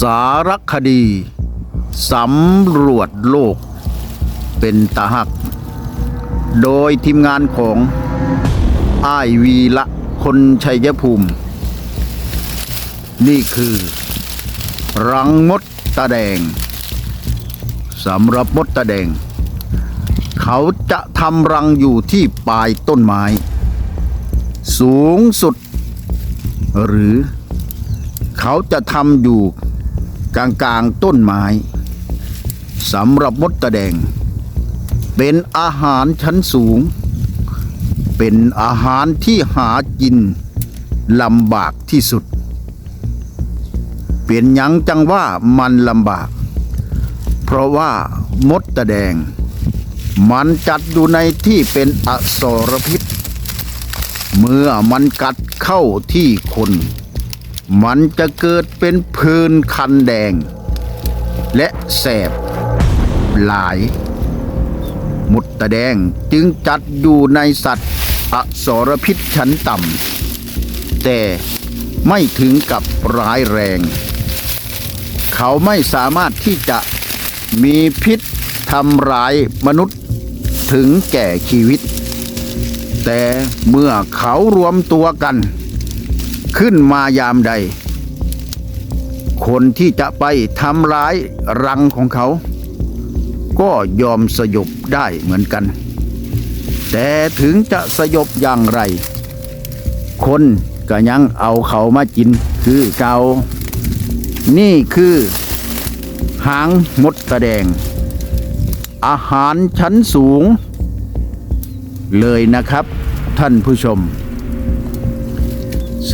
สารคดี สำรวจโลก เป็นตาหัก โดยทีมงานของอ้ายวีละคนชัยภูมิ นี่คือ รังมดตาแดงสำหรับมดตาแดง เขาจะทำรังอยู่ที่ปลายต้นไม้ สูงสุด หรือ เขาจะทำอยู่ กลางกลางต้นไม้สำหรับมดตะแดง เป็นอาหารชั้นสูง เป็นอาหารที่หากินลำบากที่สุด เป็นยังจังว่ามันลำบาก เพราะว่ามดตะแดง มันจัดอยู่ในที่เป็นอสรพิษ เมื่อมันกัดเข้าที่คน มันจะเกิดเป็นพื้นคันแดง และแสบหลาย มุดตะแดงจึงจัดอยู่ในสัตว์อสรพิษชั้นต่ำแต่ไม่ถึงกับร้ายแรง เขาไม่สามารถที่จะมีพิษทำร้ายมนุษย์ถึงแก่ชีวิต แต่เมื่อเขารวมตัวกัน ขึ้นมายามใด คนที่จะไปทำร้ายรังของเขา ก็ยอมสยบได้เหมือนกัน แต่ถึงจะสยบอย่างไร คนก็ยังเอาเขามากินคือเกานี่คือหางมดตะแดง อาหารชั้นสูง เลยนะครับท่านผู้ชม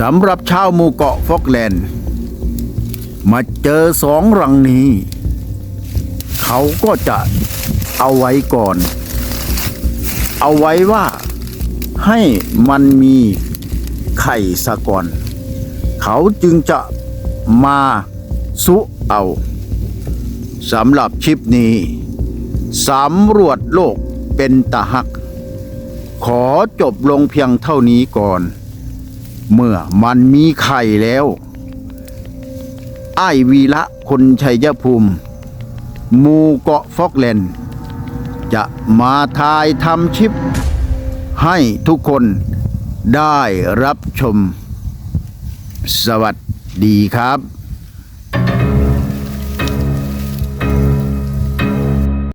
สำหรับชาวหมู่เกาะฟอกแลนด์ มาเจอสองรังนี้ เขาก็จะเอาไว้ก่อน เอาไว้ว่าให้มันมีไข่สะก่อน เขาจึงจะมาสุเอาสำหรับชิปนี้สำรวจโลกเป็นตาหัก ขอจบลงเพียงเท่านี้ก่อน เมื่อมันมีไข่แล้วไอ้วีละคนชัยภูมิมูเกาะฟอกแลนด์ จะมาทายทำชิป ให้ทุกคนได้รับชม สวัสดีครับ